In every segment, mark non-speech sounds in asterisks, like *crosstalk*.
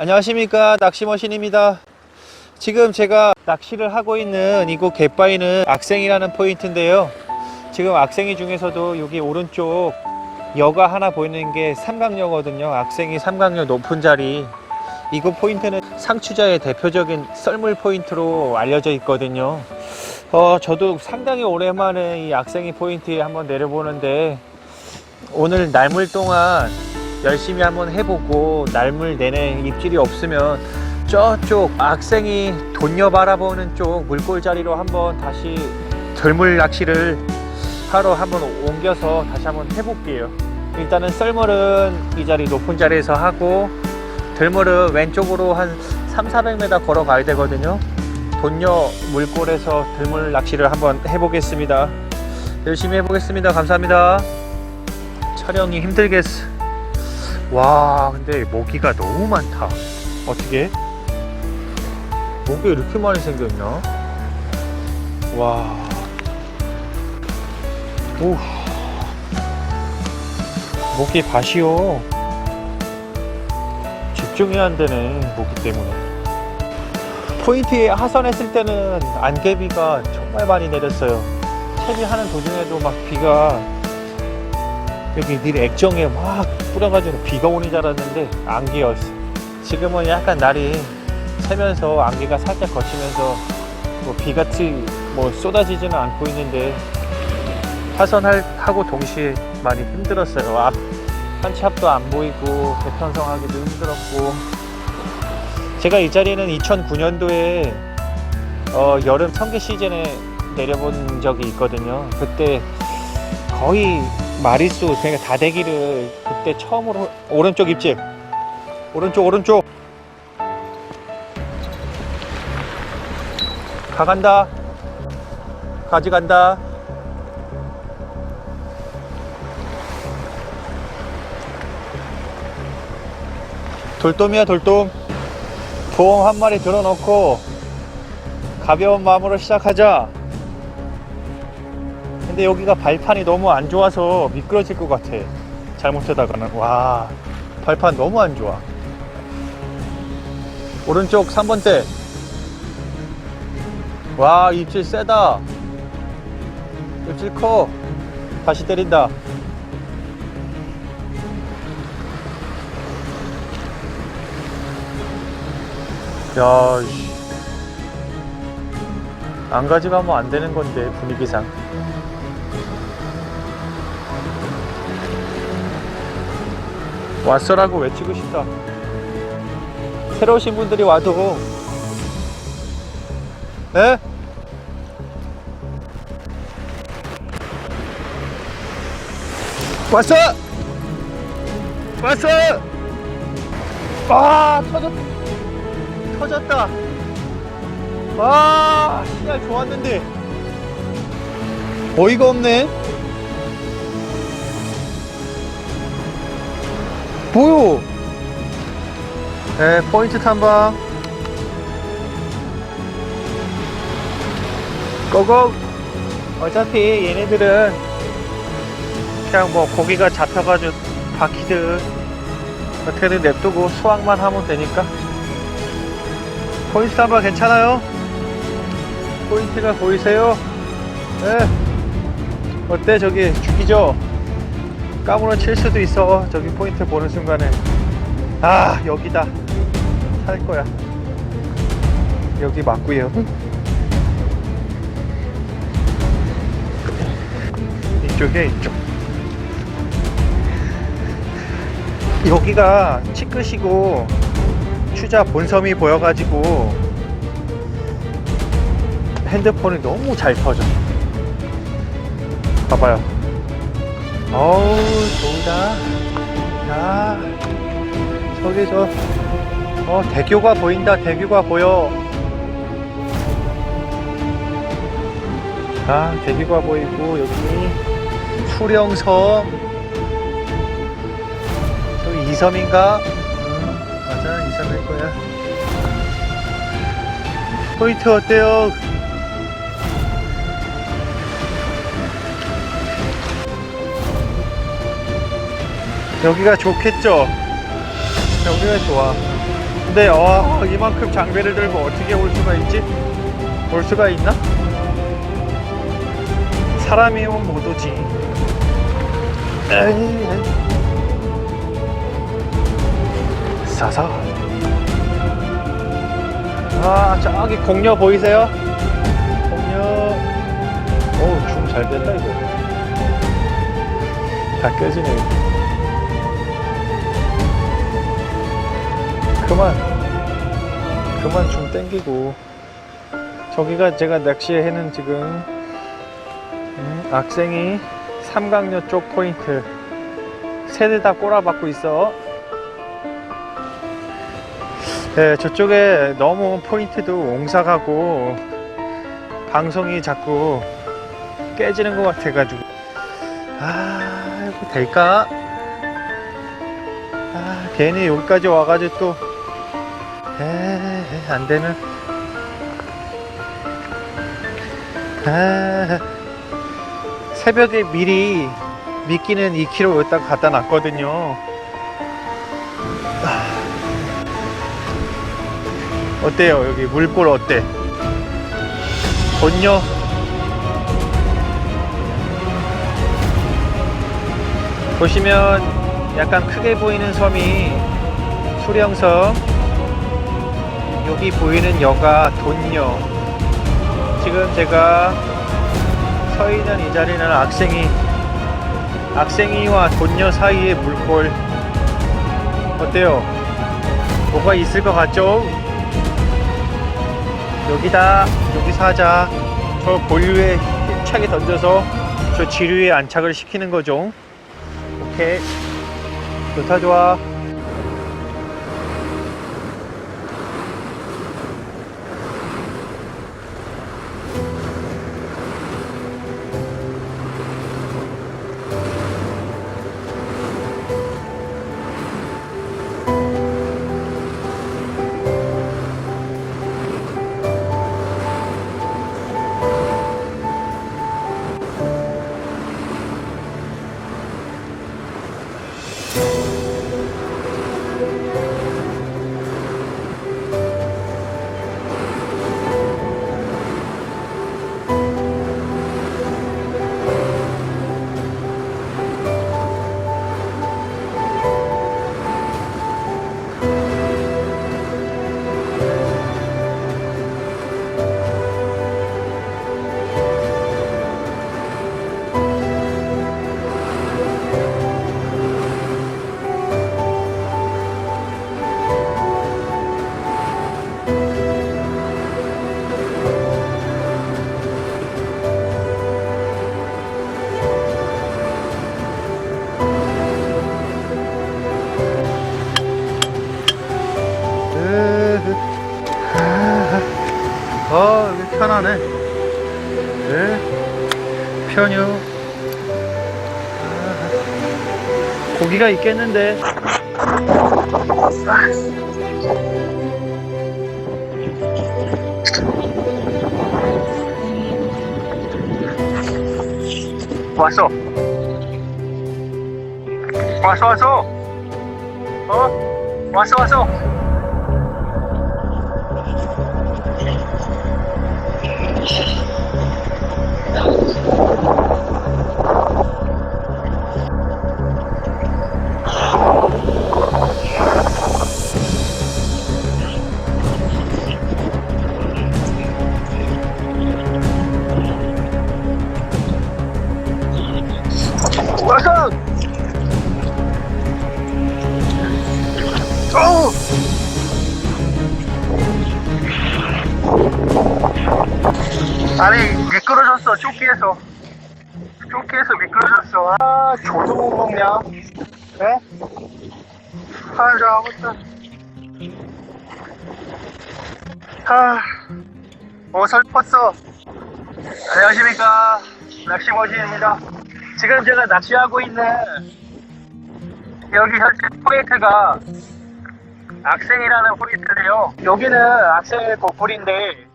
안녕하십니까. 낚시머신입니다. 지금 제가 낚시를 하고 있는 이곳 갯바위는 악생이라는 포인트인데요. 지금 악생이 중에서도 여기 오른쪽 여가 하나 보이는 게 삼각여거든요. 악생이 삼각여 높은 자리. 이곳 포인트는 상추자의 대표적인 썰물 포인트로 알려져 있거든요. 어, 저도 상당히 오랜만에 이 악생이 포인트에 한번 내려보는데 오늘 날물 동안 열심히 한번 해보고 날물 내내 입질이 없으면 저쪽 악생이 돈녀 바라보는 쪽 물골 자리로 한번 다시 들물 낚시를 하러 한번 옮겨서 다시 한번 해볼게요. 일단은 썰물은 이 자리 높은 자리에서 하고 들물은 왼쪽으로 한 3, 400m 걸어가야 되거든요. 돈녀 물골에서 들물 낚시를 한번 해보겠습니다. 열심히 해보겠습니다. 감사합니다. 촬영이 힘들겠어. 와, 근데 모기가 너무 많다. 어떻게? 모기 이렇게 많이 생겼냐? 와. 오. 모기 밭이요. 안 되네, 모기 때문에. 포인트에 하선했을 때는 안개비가 정말 많이 내렸어요. 채비하는 도중에도 막 비가 여기 늘 액정에 막 뿌려가지고 비가 오는 줄 알았는데 안개였어. 지금은 약간 날이 새면서 안개가 살짝 거치면서 뭐 비같이 뭐 쏟아지지는 않고 있는데 하선하고 동시에 많이 힘들었어요. 앞 한치 앞도 안 보이고 대편성하기도 힘들었고 제가 이 자리는 2009년도에 어, 여름 청계 시즌에 내려본 적이 있거든요. 그때 거의 마리수 그러니까 다대기를 그 때 처음으로 오른쪽 입질. 오른쪽 오른쪽. 가간다. 가져간다. 돌돔이야 돌돔. 보험 한 마리 들어놓고 가벼운 마음으로 시작하자. 근데 여기가 발판이 너무 안 좋아서 미끄러질 것 같아 잘못하다가는 와 발판 너무 안 좋아. 오른쪽 3번대 와 입질 세다. 입질 커. 다시 때린다. 야, 씨. 안 가져가면 안 되는 건데 분위기상. 왔어라고 외치고 싶다. 새로 오신 분들이 와도, 에? 왔어! 왔어! 아, 터졌, 터졌다. 와, 시야 좋았는데. 어이가 없네. 뭐요? 네, 포인트 탐방. 고고. 어차피 얘네들은 그냥 뭐 고기가 잡혀가지고 바퀴들 어떻게든 냅두고 수확만 하면 되니까. 포인트 탐방 괜찮아요? 포인트가 보이세요? 네. 어때 저기 죽이죠? 까무러 칠 수도 있어. 저기 포인트 보는 순간에. 아 여기다. 살 거야. 여기 맞고요. *laughs* 이쪽에 이쪽 여기가 치끝이고 추자 본섬이 보여가지고 핸드폰이 너무 잘 터져. 봐봐요 어우 좋다. 야 저기 저 어, 대교가 보인다. 대교가 보여. 아 대교가 보이고 여기 수령섬. 저기 이섬인가? 응 맞아. 이섬일 거야. 포인트 어때요? 여기가 좋겠죠? 여기가 좋아. 근데 어, 이만큼 장비를 들고 어떻게 올 수가 있지? 올 수가 있나? 사람이 오면 못 오지. 에이. 싸서. 아, 저기 공녀 보이세요? 공녀. 어우, 줌잘 된다, 이거. 다 깨지네. 그만. 그만 좀 땡기고. 저기가 제가 낚시해는 지금, 음, 악생이 삼각녀 쪽 포인트. 새들 다 꼬라박고 있어. 네, 저쪽에 너무 포인트도 옹삭하고 방송이 자꾸 깨지는 것 같아가지고 아 이거 될까? 아 괜히 여기까지 와가지고 또 안되는 아 새벽에 미리 미끼는 2kg 여기다 갖다 놨거든요 어때요 여기 물골 어때? 본요? 보시면 약간 크게 보이는 섬이 수령섬 여기 보이는 여가 돈요 지금 제가 서 있는 이 자리는 악생이 악생이와 돈요 사이의 물골 어때요? 뭐가 있을 것 같죠? 여기다 여기서 하자. 저 본류에 힘차게 던져서 저 지류에 안착을 시키는 거죠. 오케이. 좋다 좋아 네. 편유. 아, 고기가 있겠는데. 왔어. 왔어, 왔어. 어? 왔어. 왔어! 쇼키에서 미끄러졌어. 아 조도 못 먹냐? 에? 아저 아무튼. 아 어설펐어? 안녕하십니까. 낚시머신입니다. 지금 제가 낚시하고 있는 여기 현재 포인트가 악생이라는 포인트인데요. 여기는 악생의 고풀인데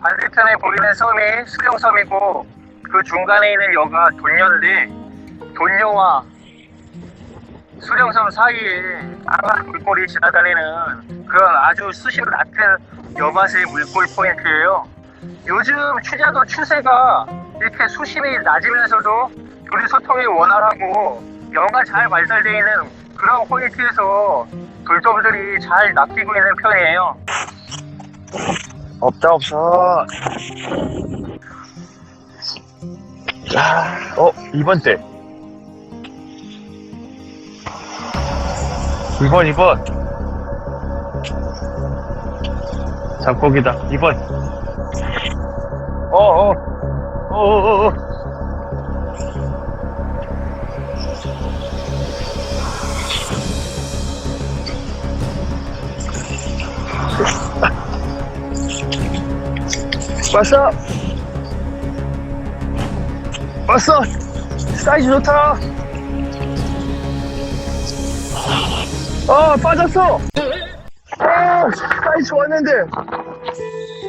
반대편에 보이는 섬이 수령섬이고 그 중간에 있는 여가 돈녀인데 돈녀와 수령섬 사이에 아마 물골이 지나다니는 그런 아주 수심 낮은 여맛의 물골 포인트예요. 요즘 추자도 추세가 이렇게 수심이 낮으면서도 우리 소통이 원활하고 영가 잘 발달되어 있는 그런 포인트에서 돌돔들이 잘 낚이고 있는 편이에요. 없다 없어. 자, 어 2번 때. 2번 2번. 잡고기다 2번. 어 어. 어 어 어. 왔어. 왔어. 사이즈 좋다. 어, 빠졌어. 어, 사이즈 좋았는데.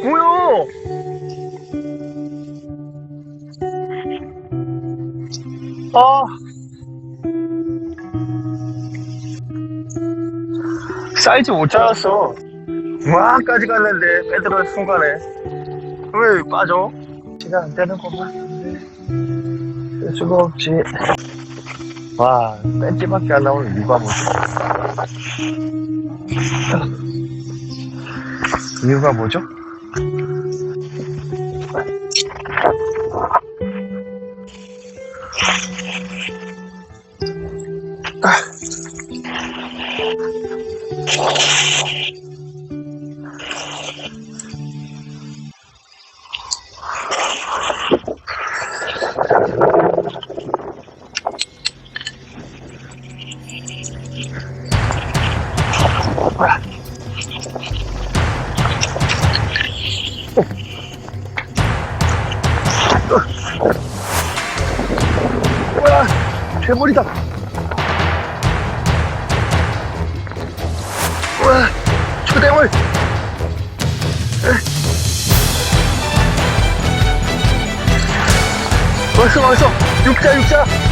뭐야? 아. 사이즈 못 잡았어. 와까지 갔는데 빼들어 순간에 왜 빠져? 시간 안 되는구만. 뺄 수가 없지. 와, 뺀지밖에 안 나오는 이유가 뭐지? 이유가 뭐죠? 와, 왔어, 왔어. 육자, 육자.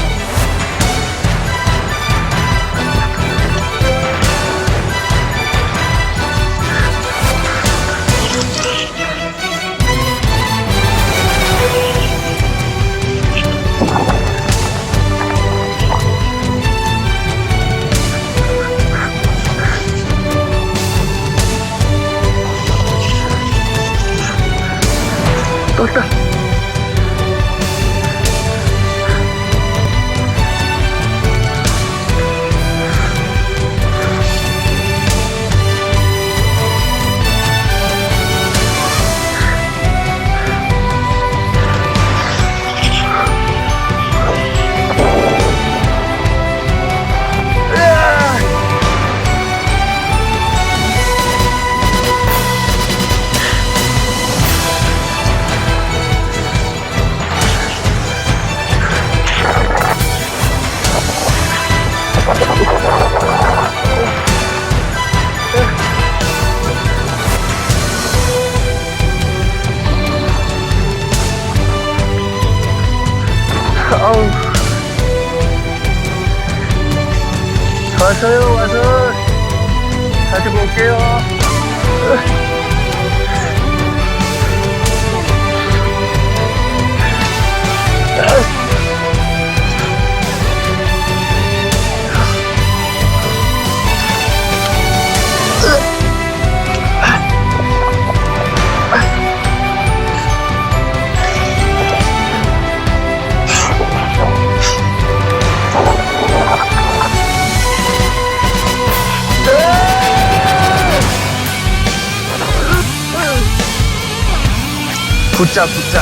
붙자, 붙자.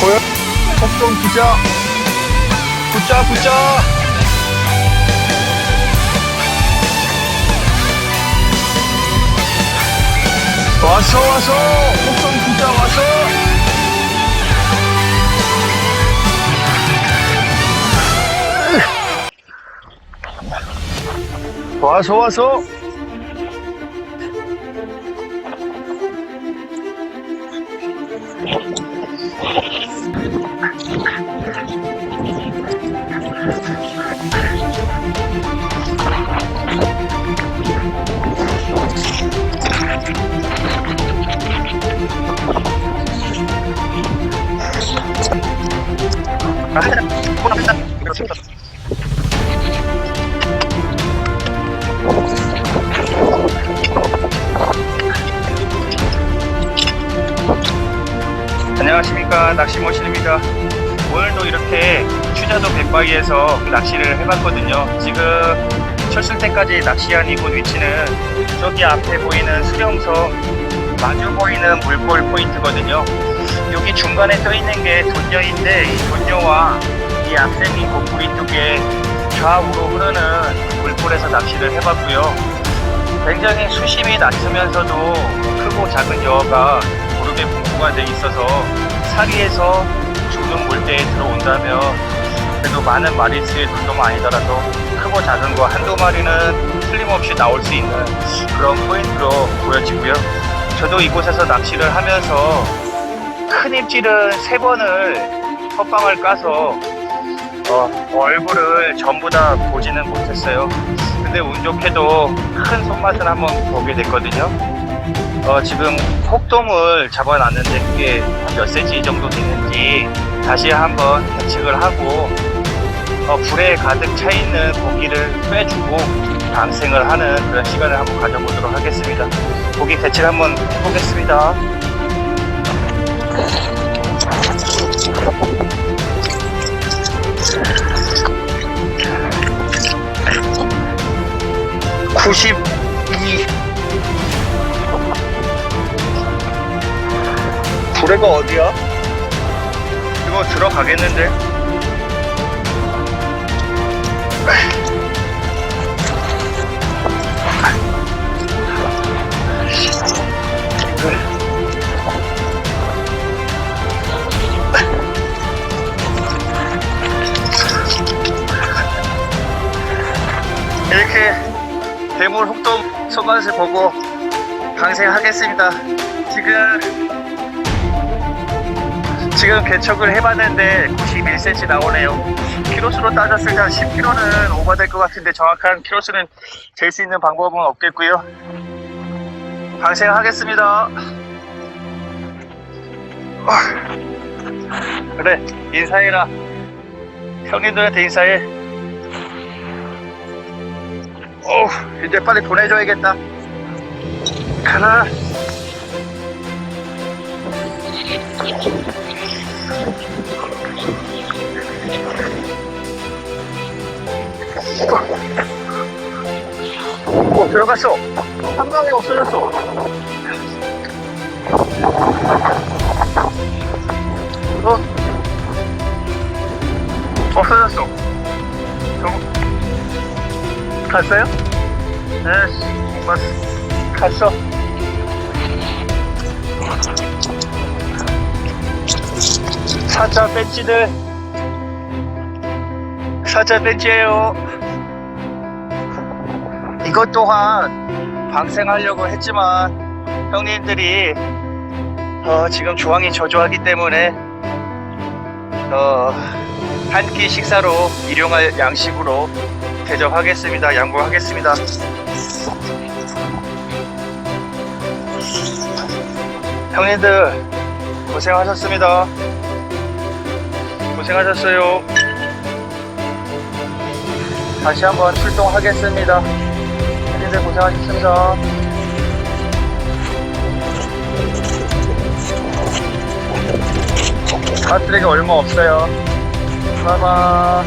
보여? 폭동 붙자. 붙자, 붙자. 왔어, 왔어. 폭동 붙자, 왔어. 와서 와서 갯바위에서 낚시를 해봤거든요. 지금 철술대까지 낚시한 이곳 위치는 저기 앞에 보이는 수령섬 마주 보이는 물골 포인트거든요. 여기 중간에 떠 있는 게 돈녀인데 이 돈녀와 이 악샘이 고프리 쪽에 좌우로 흐르는 물골에서 낚시를 해봤고요. 굉장히 수심이 낮으면서도 크고 작은 여가 무릎에 분포가 돼 있어서 사리에서 죽는 물대에 들어온다면 그래도 많은 마리수의 정도만 아니더라도 크고 작은 거 한두 마리는 틀림없이 나올 수 있는 그런 포인트로 보여지고요. 저도 이곳에서 낚시를 하면서 큰 입질은 세 번을 헛방을 까서 어, 얼굴을 전부 다 보지는 못했어요. 근데 운 좋게도 큰 손맛을 한번 보게 됐거든요. 어, 지금 혹돔을 잡아놨는데 그게 한몇 센치 정도 됐는지 다시 한번 대책을 하고 어, 불에 가득 차 있는 고기를 빼주고 방생을 하는 그런 시간을 한번 가져보도록 하겠습니다. 고기 대책 한번 해보겠습니다. (92) 불에가 어디야? 이거 들어가겠는데? 이렇게 대물 혹돔 손맛을 보고 방생하겠습니다. 지금 지금 개척을 해봤는데 91cm 나오네요. 키로수로 따졌을 때 한 10kg는 오버될 것 같은데 정확한 키로수는 잴 수 있는 방법은 없겠고요. 방생하겠습니다. 어. 그래 인사해라. 형님들한테 인사해. 어우 이제 빨리 보내줘야겠다. 가라. 어, 들어갔어. 한강에 없어졌어. 어? 없어졌어. 저거. 갔어요? 네, 못 봤어. 갔어. 사자 벤치들. 사자 벤치예요. 이것 또한 방생하려고 했지만 형님들이 어, 지금 조항이 저조하기 때문에 어, 한 끼 식사로 일용할 양식으로 대접하겠습니다. 양보하겠습니다. 형님들 고생하셨습니다. 고생하셨어요. 다시 한번 출동하겠습니다. 다들 고생하셨습니다. 배터리가 얼마 없어요. 바바.